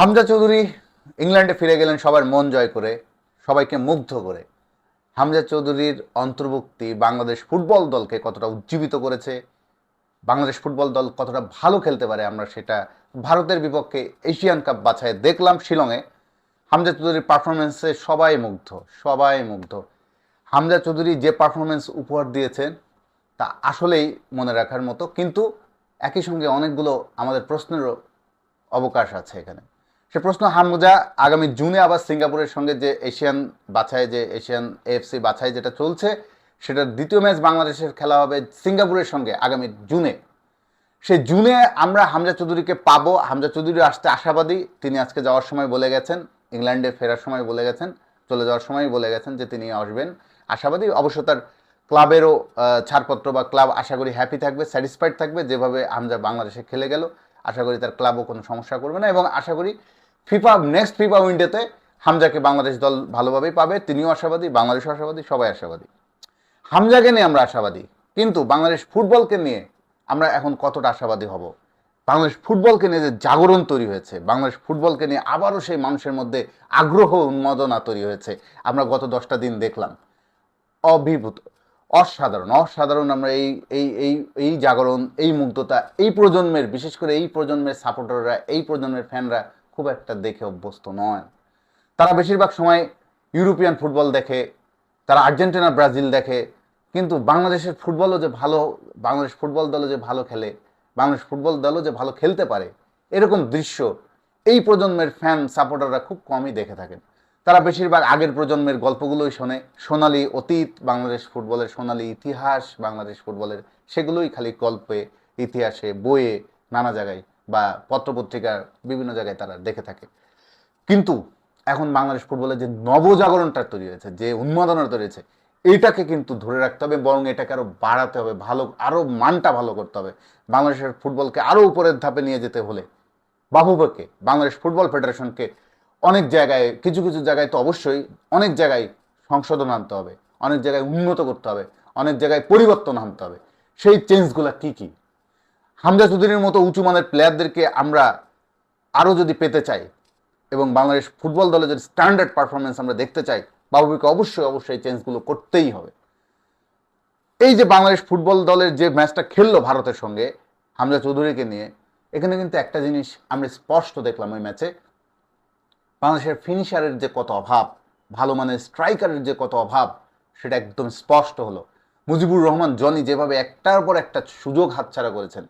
হামজা চৌধুরী ইংল্যান্ডে ফিরে গেলেন সবার মন জয় করে, সবাইকে মুগ্ধ করে। হামজা চৌধুরীর অন্তর্ভুক্তি বাংলাদেশ ফুটবল দলকে কতটা উজ্জীবিত করেছে, বাংলাদেশ ফুটবল দল কতটা ভালো খেলতে পারে আমরা সেটা ভারতের বিপক্ষে এশিয়ান কাপ বাছায় দেখলাম শিলংয়ে। হামজা চৌধুরীর পারফরমেন্সে সবাই মুগ্ধ সবাই মুগ্ধ। হামজা চৌধুরী যে পারফরমেন্স উপহার দিয়েছেন, তা আসলেই মনে রাখার মতো। কিন্তু একই সঙ্গে অনেকগুলো আমাদের প্রশ্নেরও অবকাশ আছে এখানে। সে প্রশ্ন হামজা আগামী জুনে আবার সিঙ্গাপুরের সঙ্গে যে এশিয়ান বাছাই, যে এশিয়ান এফসি বাছাই যেটা চলছে, সেটার দ্বিতীয় ম্যাচ বাংলাদেশের খেলা হবে সিঙ্গাপুরের সঙ্গে আগামী জুনে। সেই জুনে আমরা হামজা চৌধুরীকে পাবো। হামজা চৌধুরী আসতে আশাবাদী। তিনি আজকে যাওয়ার সময় বলে গেছেন, ইংল্যান্ডে ফেরার সময় বলে গেছেন, চলে যাওয়ার সময় বলে গেছেন যে তিনি আসবেন। আশাবাদী, অবশ্য তার ক্লাবেরও ছাড়পত্র বা ক্লাব আশা করি হ্যাপি থাকবে স্যাটিসফাইড থাকবে, যেভাবে হামজা বাংলাদেশে খেলে গেল। আশা করি তার ক্লাবও কোনো সমস্যা করবে না এবং আশা করি ফিফা নেক্সট ফিফা উইন্ডোতে হামজাকে বাংলাদেশ দল ভালোভাবেই পাবে, তিনিও আশাবাদী বাংলাদেশ আশাবাদী, সবাই আশাবাদী। হামজাকে নিয়ে আমরা আশাবাদী, কিন্তু বাংলাদেশ ফুটবলকে নিয়ে আমরা এখন কতটা আশাবাদী হব? বাংলাদেশ ফুটবলকে নিয়ে যে জাগরণ তৈরি হয়েছে, বাংলাদেশ ফুটবলকে নিয়ে আবারও সেই মানুষের মধ্যে আগ্রহ, উন্মাদনা তৈরি হয়েছে, আমরা গত দশটা দিন দেখলাম। অভিভূত, অসাধারণ অসাধারণ আমরা এই এই এই এই জাগরণ, এই মুগ্ধতা, এই প্রজন্মের, বিশেষ করে এই প্রজন্মের সাপোর্টাররা এই প্রজন্মের ফ্যানরা খুব একটা দেখে অভ্যস্ত নয়। তারা বেশিরভাগ সময় ইউরোপিয়ান ফুটবল দেখে, তারা আর্জেন্টিনা, ব্রাজিল দেখে, কিন্তু বাংলাদেশের ফুটবলও যে ভালো, বাংলাদেশ ফুটবল দলও যে ভালো খেলে, বাংলাদেশ ফুটবল দলও যে ভালো খেলতে পারে, এরকম দৃশ্য এই প্রজন্মের ফ্যান সাপোর্টাররা খুব কমই দেখে থাকেন। তারা বেশিরভাগ আগের প্রজন্মের গল্পগুলোই শোনে, সোনালী অতীত, বাংলাদেশ ফুটবলের সোনালি ইতিহাস, বাংলাদেশ ফুটবলের সেগুলোই খালি গল্পে, ইতিহাসে, বইয়ে, নানা জায়গায় বা পত্রপত্রিকার বিভিন্ন জায়গায় তারা দেখে থাকে। কিন্তু এখন বাংলাদেশ ফুটবলে যে নবজাগরণটা তৈরি হয়েছে, যে উন্মাদনা তৈরি হয়েছে, এটাকে কিন্তু ধরে রাখতে হবে বরং এটাকে আরও বাড়াতে হবে, ভালো, আরও মানটা ভালো করতে হবে। বাংলাদেশের ফুটবলকে আরও উপরের ধাপে নিয়ে যেতে হলে বাহুবকে বাংলাদেশ ফুটবল ফেডারেশনকে অনেক জায়গায়, কিছু কিছু জায়গায় তো অবশ্যই অনেক জায়গায় সংশোধন আনতে হবে, অনেক জায়গায় উন্নত করতে হবে, অনেক জায়গায় পরিবর্তন আনতে হবে। সেই চেঞ্জগুলো কি কি? হামজা চৌধুরীর মতো উঁচু মানের প্লেয়ারদেরকে আমরা আরও যদি পেতে চাই এবং বাংলাদেশ ফুটবল দলে যদি স্ট্যান্ডার্ড পারফরমেন্স আমরা দেখতে চাই বাবুবিকে অবশ্যই অবশ্যই চেঞ্জগুলো করতেই হবে। এই যে বাংলাদেশ ফুটবল দলের যে ম্যাচটা খেললো ভারতের সঙ্গে, হামজা চৌধুরীকে নিয়ে, এখানে কিন্তু একটা জিনিস আমরা স্পষ্ট দেখলাম ওই ম্যাচে বাংলাদেশের ফিনিশারের যে কত অভাব, ভালো মানের স্ট্রাইকারের যে কত অভাব, সেটা একদম স্পষ্ট হলো। মুজিবুর রহমান, জনি যেভাবে একটার পর একটা সুযোগ হাতছাড়া করেছেন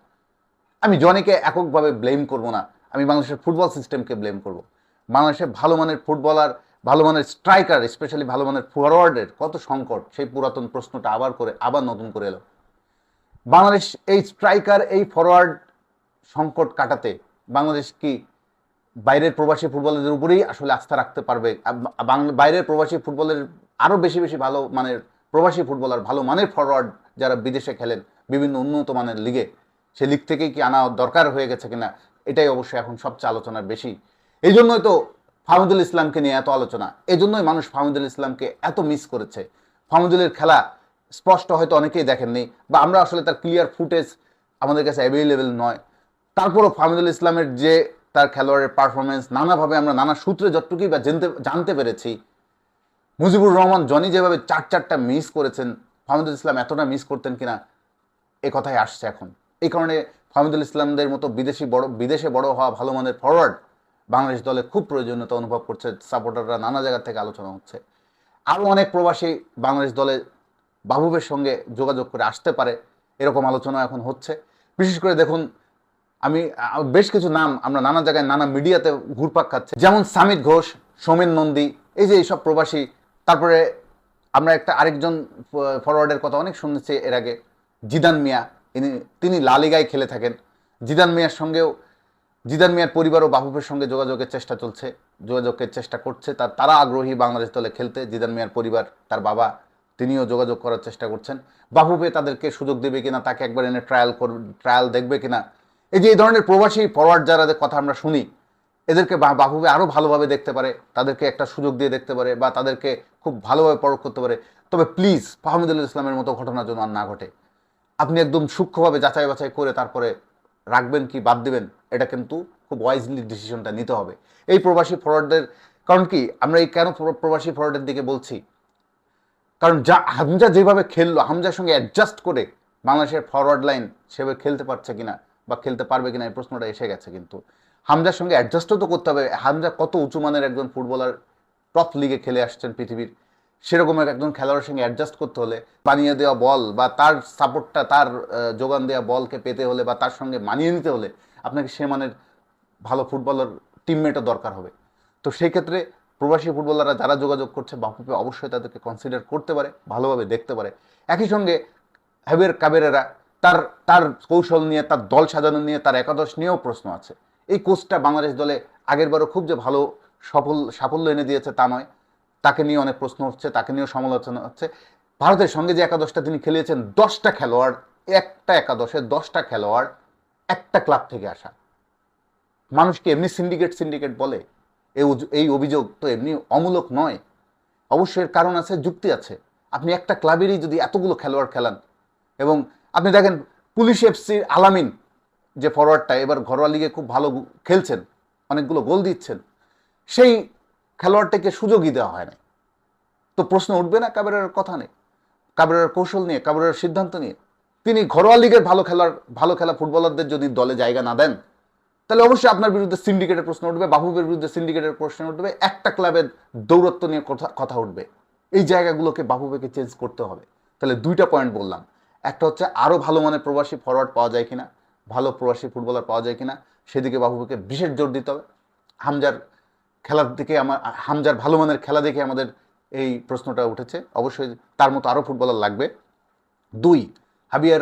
আমি জনিকে এককভাবে ব্লেম করব না। আমি বাংলাদেশের ফুটবল সিস্টেমকে ব্লেম করব। বাংলাদেশের ভালো মানের ফুটবলার ভালো মানের স্ট্রাইকার স্পেশালি ভালো মানের ফরওয়ার্ডের কত সংকট। সেই পুরাতন প্রশ্নটা আবার করে, আবার নতুন করে এলো। বাংলাদেশ এই স্ট্রাইকার এই ফরওয়ার্ড সংকট কাটাতে বাংলাদেশ কি বাইরের প্রবাসী ফুটবলারদের উপরেই আসলে আস্থা রাখতে পারবে? বাইরের প্রবাসী ফুটবলের আরও বেশি বেশি ভালো মানের, প্রবাসী ফুটবলার ভালো মানের ফরওয়ার্ড যারা বিদেশে খেলেন, বিভিন্ন উন্নত মানের লিগে সে লিগ থেকেই কি আনা দরকার হয়ে গেছে কিনা, এটাই অবশ্যই এখন সবচেয়ে আলোচনার বেশি। এই জন্যই তো ফাহমুদুল ইসলামকে নিয়ে এত আলোচনা, এই জন্যই মানুষ ফাহমুদুল ইসলামকে এত মিস করেছে। ফাহমুদুলের খেলা স্পষ্ট হয়তো অনেকেই দেখেননি, বা আমরা আসলে তার ক্লিয়ার ফুটেজ আমাদের কাছে অ্যাভেলেবেল নয়। তারপরও ফাহমুদুল ইসলামের যে তার খেলোয়াড়ের পারফরমেন্স নানাভাবে আমরা নানা সূত্রে যতটুকুই বা জানতে জানতে পেরেছি, মুজিবুর রহমান, জনি যেভাবে চার চারটা মিস করেছেন, ফাহমুদুল ইসলাম এতটা মিস করতেন কিনা, এ কথাই আসছে এখন। এই কারণে ফাহমুদুল ইসলামদের মতো বিদেশি বড়, বিদেশে বড় হওয়া ভালো মানের ফরওয়ার্ড বাংলাদেশ দলে খুব প্রয়োজনীয়তা অনুভব করছে সাপোর্টাররা নানা জায়গা থেকে আলোচনা হচ্ছে। আরও অনেক প্রবাসী বাংলাদেশ দলে বাবুবের সঙ্গে যোগাযোগ করে আসতে পারে, এরকম আলোচনা এখন হচ্ছে। বিশেষ করে দেখুন, আমি বেশ কিছু নাম, আমরা নানা জায়গায় নানা মিডিয়াতে ঘুরপাক খাচ্ছে। যেমন সামিত ঘোষ, সৌমেন নন্দী, এই যে এইসব প্রবাসী, তারপরে আমরা একটা আরেকজন ফরওয়ার্ডের কথা অনেক শুনেছি এর আগে, জিদান মিয়া। তিনি লালিগায় খেলে থাকেন। জিদান মিয়ার সঙ্গেও, জিদান মিয়ার পরিবার ও বাহুবের সঙ্গে যোগাযোগের চেষ্টা চলছে, যোগাযোগের চেষ্টা করছে তার তারা আগ্রহী বাংলাদেশ দলে খেলতে জিদান মিয়ার পরিবার, তার বাবা, তিনিও যোগাযোগ করার চেষ্টা করছেন। বাহুবে তাদেরকে সুযোগ দেবে কিনা, তাকে একবার এনে ট্রায়াল করবে ট্রায়াল দেখবে কিনা, এই যে এই ধরনের প্রবাসী ফরওয়ার্ড যারা কথা আমরা শুনি, এদেরকে বা- বাহুবে আরও ভালোভাবে দেখতে পারে, তাদেরকে একটা সুযোগ দিয়ে দেখতে পারে বা তাদেরকে খুব ভালোভাবে পরখ করতে পারে। তবে প্লিজ ফাহমিদুল ইসলামের মতো ঘটনা যেন আর না ঘটে। আপনি একদম সূক্ষ্মভাবে যাচাই বাছাই করে তারপরে রাখবেন কি বাদ দেবেন, এটা কিন্তু খুব ওয়াইজলি ডিসিশনটা নিতে হবে। এই প্রবাসী ফরওয়ার্ডদের কারণ কি আমরা এই কেন প্রবাসী ফরওয়ার্ডের দিকে বলছি? কারণ যা, হামজা যেভাবে খেললো, হামজার সঙ্গে অ্যাডজাস্ট করে বাংলাদেশের ফরওয়ার্ড লাইন সেভাবে খেলতে পারছে কিনা বা খেলতে পারবে কিনা এই প্রশ্নটা এসে গেছে কিন্তু। হামজার সঙ্গে অ্যাডজাস্টও তো করতে হবে। হামজা কত উঁচু মানের একজন ফুটবলার টপ লিগে খেলে আসছেন পৃথিবীর। সেরকম একজন খেলোয়াড়ের সঙ্গে অ্যাডজাস্ট করতে হলে বানিয়ে দেওয়া বল বা তার সাপোর্টটা তার যোগান দেওয়া বলকে পেতে হলে বা তার সঙ্গে মানিয়ে নিতে হলে আপনাকে সে মানের ভালো ফুটবলার টিমমেটও দরকার হবে। তো সেই ক্ষেত্রে প্রবাসী ফুটবলাররা যারা যোগাযোগ করছে, বাফুফে অবশ্যই তাদেরকে কনসিডার করতে পারে, ভালোভাবে দেখতে পারে। একই সঙ্গে হ্যাবের কাবেরেরা তার তার কৌশল নিয়ে, তার দল সাজানো নিয়ে, তার একাদশ নিয়েও প্রশ্ন আছে। এই কোচটা বাংলাদেশ দলে আগেরবারও খুব যে ভালো সফল, সাফল্য এনে দিয়েছে তা নয়। তাকে নিয়ে অনেক প্রশ্ন হচ্ছে তাকে নিয়েও সমালোচনা হচ্ছে। ভারতের সঙ্গে যে একাদশটা তিনি খেলিয়েছেন, দশটা খেলোয়াড়, একটা একাদশে দশটা খেলোয়াড়, একটা ক্লাব থেকে আসা। মানুষকে এমনি সিন্ডিকেট সিন্ডিকেট বলে। এই এই অভিযোগ তো এমনি অমূলক নয়। অবশ্যই কারণ আছে, যুক্তি আছে। আপনি একটা ক্লাবেরই যদি এতগুলো খেলোয়াড় খেলান এবং আপনি দেখেন পুলিশ এফসির আলামিন যে ফরওয়ার্ডটা এবার ঘরোয়া লিগে খুব ভালো খেলছেন, অনেকগুলো গোল দিচ্ছেন, সেই খেলোয়াড়টাকে সুযোগই দেওয়া হয় না তো প্রশ্ন উঠবে না কাবেরার কথা নেই কাবেরের কৌশল নিয়ে, কাবেরের সিদ্ধান্ত নিয়ে। তিনি ঘরোয়া লিগের ভালো খেলার, ভালো খেলা ফুটবলারদের যদি দলে জায়গা না দেন, তাহলে অবশ্যই আপনার বিরুদ্ধে সিন্ডিকেটের প্রশ্ন উঠবে, বাবুবের বিরুদ্ধে সিন্ডিকেটের প্রশ্ন উঠবে, একটা ক্লাবের দৌরত্ব নিয়ে কথা কথা উঠবে। এই জায়গাগুলোকে বাবুবেকে চেঞ্জ করতে হবে। তাহলে দুইটা পয়েন্ট বললাম। একটা হচ্ছে আরও ভালো মানের প্রবাসী ফরওয়ার্ড পাওয়া যায় কিনা, ভালো প্রবাসী ফুটবলার পাওয়া যায় কিনা, সেদিকে বাবুবেকে বিশেষ জোর দিতে হবে। হামজার খেলার দিকে আমার, হামজার ভালো মানের খেলা দেখে আমাদের এই প্রশ্নটা উঠেছে। অবশ্যই তার মতো আরও ফুটবলার লাগবে। দুই, হাবিয়ার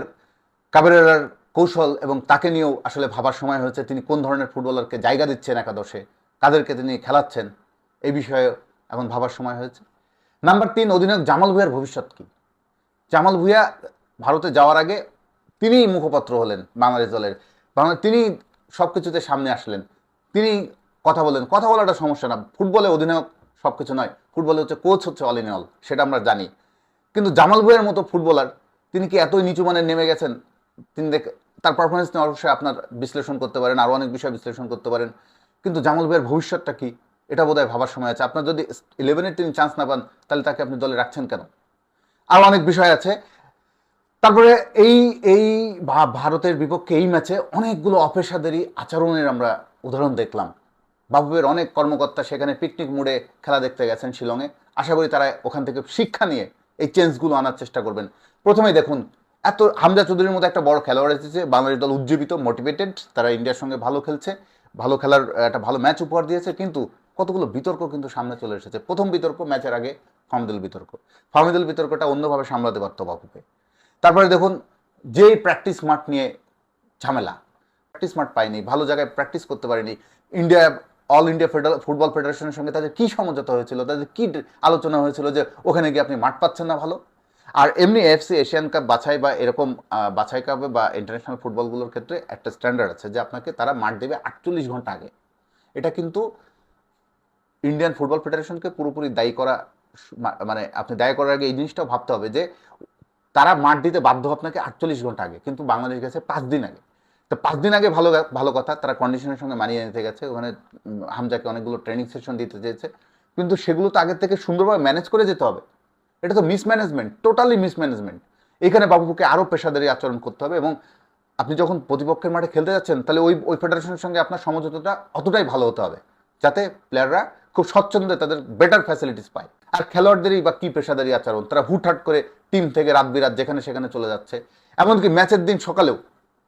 কাবেরার কৌশল এবং তাকে নিয়েও আসলে ভাবার সময় হয়েছে। তিনি কোন ধরনের ফুটবলারকে জায়গা দিচ্ছেন একাদশে? কাদেরকে তিনি খেলাচ্ছেন? এই বিষয়ে এখন ভাবার সময় হয়েছে। নাম্বার তিন, অধিনায়ক জামাল ভুঁইয়ার ভবিষ্যৎ কি? জামাল ভুঁইয়া ভারতে যাওয়ার আগে তিনিই মুখপাত্র হলেন বাংলাদেশ দলের। বাংলা, তিনি সব কিছুতে সামনে আসলেন। তিনি কথা বলেন। কথা বলাটা সমস্যা না। ফুটবলে অধিনায়ক সব কিছু নয়। ফুটবলে হচ্ছে কোচ হচ্ছে অল ইন অল সেটা আমরা জানি। কিন্তু জামাল ভুঁইয়ার মতো ফুটবলার, তিনি কি এতই নিচু মানের নেমে গেছেন? তিনি দেখ, তার পারফরমেন্স নিয়ে অবশ্যই আপনার বিশ্লেষণ করতে পারেন, আরও অনেক বিষয় বিশ্লেষণ করতে পারেন। কিন্তু জামাল ভুঁইয়ার ভবিষ্যৎটা কি? এটা বোধহয় ভাবার সময় আছে। আপনার যদি ইলেভেনের তিনি চান্স না পান, তাহলে তাকে আপনি দলে রাখছেন কেন? আরও অনেক বিষয় আছে। তারপরে এই এই ভারতের বিপক্ষে এই ম্যাচে অনেকগুলো অপেশাদারি আচরণের আমরা উদাহরণ দেখলাম। বাবুবের অনেক কর্মকর্তা সেখানে পিকনিক মুডে খেলা দেখতে গেছেন শিলংয়ে। আশা করি তারা ওখান থেকে শিক্ষা নিয়ে এই চেঞ্জগুলো আনার চেষ্টা করবেন। প্রথমেই দেখুন, এত হামজা চৌধুরীর মতো একটা বড় খেলোয়াড় এসেছে, বাংলাদেশ দল উজ্জীবিত মোটিভেটেড তারা ইন্ডিয়ার সঙ্গে ভালো খেলছে, ভালো খেলার একটা ভালো ম্যাচ উপহার দিয়েছে, কিন্তু কতগুলো বিতর্ক কিন্তু সামনে চলে এসেছে। প্রথম বিতর্ক ম্যাচের আগে ফাহমিদুল বিতর্ক। ফাহমিদুল বিতর্কটা অন্যভাবে সামলাতে পারতো বাবুকে। তারপরে দেখুন, যেই প্র্যাকটিস মাঠ নিয়ে ঝামেলা প্র্যাকটিস মাঠ পায়নি, ভালো জায়গায় প্র্যাকটিস করতে পারেনি, India all India federal football ফেডারেশনের সঙ্গে তাদের কী সমঝোতা হয়েছিল? তাদের কী আলোচনা হয়েছিল যে ওখানে গিয়ে আপনি মাঠ পাচ্ছেন না ভালো? আর এমনি এফসি এশিয়ান কাপ বাছাই বা এরকম বাছাই কাপে বা ইন্টারন্যাশনাল ফুটবলগুলোর ক্ষেত্রে একটা স্ট্যান্ডার্ড আছে যে আপনাকে তারা মাঠ দেবে আটচল্লিশ ঘণ্টা আগে। এটা কিন্তু ইন্ডিয়ান ফুটবল ফেডারেশনকে পুরোপুরি দায়ী করা মানে আপনি দায়ী করার আগে এই জিনিসটাও ভাবতে হবে যে তারা মাঠ দিতে বাধ্য আপনাকে আটচল্লিশ ঘণ্টা আগে, কিন্তু বাংলাদেশ গেছে পাঁচ দিন আগে। তো পাঁচ দিন আগে ভালো ভালো কথা, তারা কন্ডিশনের সঙ্গে মানিয়ে নিতে গেছে, ওখানে হামজাকে অনেকগুলো ট্রেনিং সেশন দিতে চেয়েছে। কিন্তু সেগুলো তো আগের থেকে সুন্দরভাবে ম্যানেজ করে যেতে হবে। এটা তো মিসম্যানেজমেন্ট টোটালি মিসম্যানেজমেন্ট এখানে বাবুকে আরও পেশাদারি আচরণ করতে হবে এবং আপনি যখন প্রতিপক্ষের মাঠে খেলতে যাচ্ছেন, তাহলে ওই ওই ফেডারেশনের সঙ্গে আপনার সমঝোতাটা অতটাই ভালো হতে হবে, যাতে প্লেয়াররা খুব স্বচ্ছন্দে তাদের বেটার ফ্যাসিলিটিস পায়। আর খেলোয়াড়দেরই বা কী পেশাদারি আচরণ, তারা হুটহাট করে টিম থেকে রাত বিরাত যেখানে সেখানে চলে যাচ্ছে। এমনকি ম্যাচের দিন সকালেও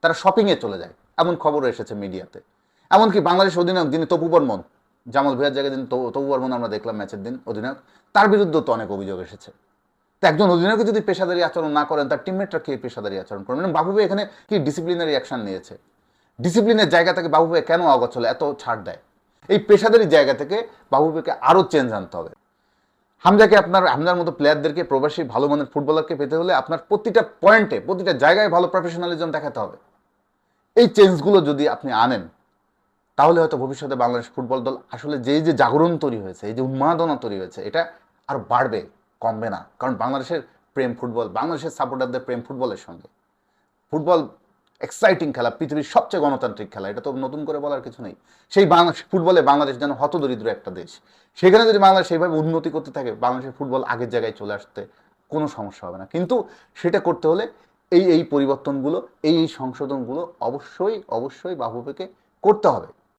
তারা শপিংয়ে চলে যায়। এমন খবরও এসেছে মিডিয়াতে এমনকি বাংলাদেশ অধিনায়ক যিনি তপু বর্মন, জামাল ভুঁইয়ার জায়গায় যিনি তপু বর্মন আমরা দেখলাম ম্যাচের দিন অধিনায়ক, তার বিরুদ্ধেও তো অনেক অভিযোগ এসেছে। তো একজন অধিনায়ক যদি পেশাদারি আচরণ না করেন, তার টিমমেটরা কি পেশাদারি আচরণ করবেন মানে বাবু এখানে কি ডিসিপ্লিনারি অ্যাকশন নিয়েছে? ডিসিপ্লিনের জায়গা থেকে বাবু কেন অগোছলে, এত ছাড় দেয়? এই পেশাদারি জায়গা থেকে বাবু ভাইকে আরও চেঞ্জ আনতে হবে। হামজাকে আপনার, হামজার মতো প্লেয়ারদেরকে প্রবাসী, ভালো মানের ফুটবলারকে পেতে হলে আপনার প্রতিটা পয়েন্টে প্রতিটা জায়গায় ভালো প্রফেশনালিজম দেখাতে হবে। এই চেঞ্জগুলো যদি আপনি আনেন, তাহলে হয়তো ভবিষ্যতে বাংলাদেশ ফুটবল দল আসলে যে যে জাগরণ তৈরি হয়েছে, এই যে উন্মাদনা তৈরি হয়েছে, এটা আর বাড়বে, কমবে না। কারণ বাংলাদেশের প্রেম ফুটবল, বাংলাদেশের সাপোর্টারদের প্রেম ফুটবলের সঙ্গে। ফুটবল এক্সাইটিং খেলা, পৃথিবীর সবচেয়ে গণতান্ত্রিক খেলা, এটা তো নতুন করে বলার কিছু নেই। সেই বাংলাদেশ, ফুটবলে বাংলাদেশ যেন হতদরিদ্র একটা দেশ। সেখানে যদি বাংলাদেশ সেইভাবে উন্নতি করতে থাকে, বাংলাদেশের ফুটবল আগের জায়গায় চলে আসতে কোনো সমস্যা হবে না। কিন্তু সেটা করতে হলে এই এই পরিবর্তনগুলো এই এই সংশোধনগুলো অবশ্যই অবশ্যই বাফুফেকে করতে হবে।